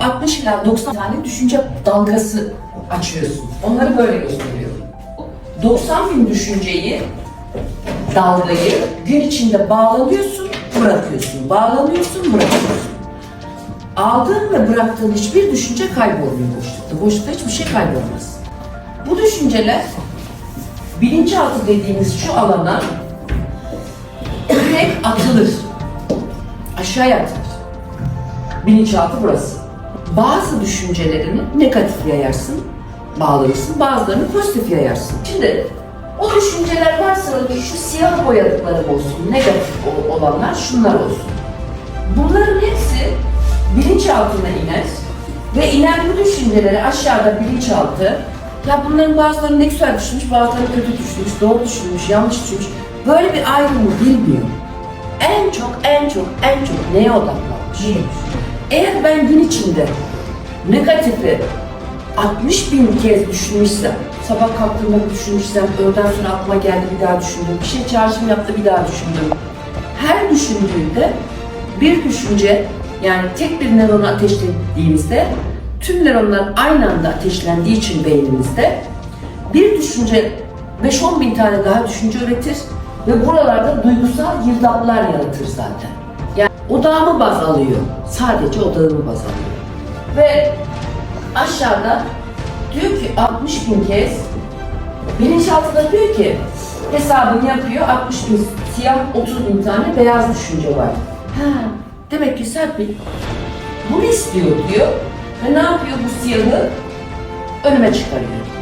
60 ila 90 tane düşünce dalgası açıyorsun. Onları böyle gösteriyorum. 90 bin düşünceyi, dalgayı gün içinde bağlanıyorsun, bırakıyorsun. Bağlanıyorsun, bırakıyorsun. Aldığın ve bıraktığın hiçbir düşünce kaybolmuyor boşlukta. Boşlukta hiçbir şey kaybolmaz. Bu düşünceler bilinçaltı dediğimiz şu alana direkt atılır. Aşağıya atılır. Bilinçaltı burası. Bazı düşüncelerini negatif yayarsın, bağlanırsın. Bazılarını pozitif yayarsın. Şimdi o düşünceler varsa şu siyah boyadıklarım olsun, negatif olanlar şunlar olsun. Bunların hepsi bilinçaltına iner ve inen bu düşünceleri aşağıda bilinçaltı ya bunların bazıları ne güzel düşünmüş, bazıları kötü düşünmüş, doğru düşünmüş, yanlış düşünmüş. Böyle bir ayrımı bilmiyor. En çok, en çok, en çok neye odaklanmış? Eğer ben gün içinde negatifi 60 bin kez düşünmüşsem, sabah kalktığımda düşünmüşsem, öğleden sonra aklıma geldi bir daha düşündüm, bir şey çağrışım yaptı bir daha düşündüm. Her düşündüğümde bir düşünce yani tek bir nöronu ateşlediğimizde tüm nöronlar aynı anda ateşlendiği için beynimizde bir düşünce 5-10 bin tane daha düşünce üretir ve buralarda duygusal girdaplar yaratır zaten. Yani odağımı baz alıyor. Sadece odağımı baz alıyor. Ve aşağıda diyor ki 60 bin kez bilinçaltında diyor ki hesabını yapıyor 60 bin siyah 30 bin tane beyaz düşünce var. Ha, demek ki Serpil bunu istiyor diyor ve ne yapıyor bu siyahı önüme çıkarıyor.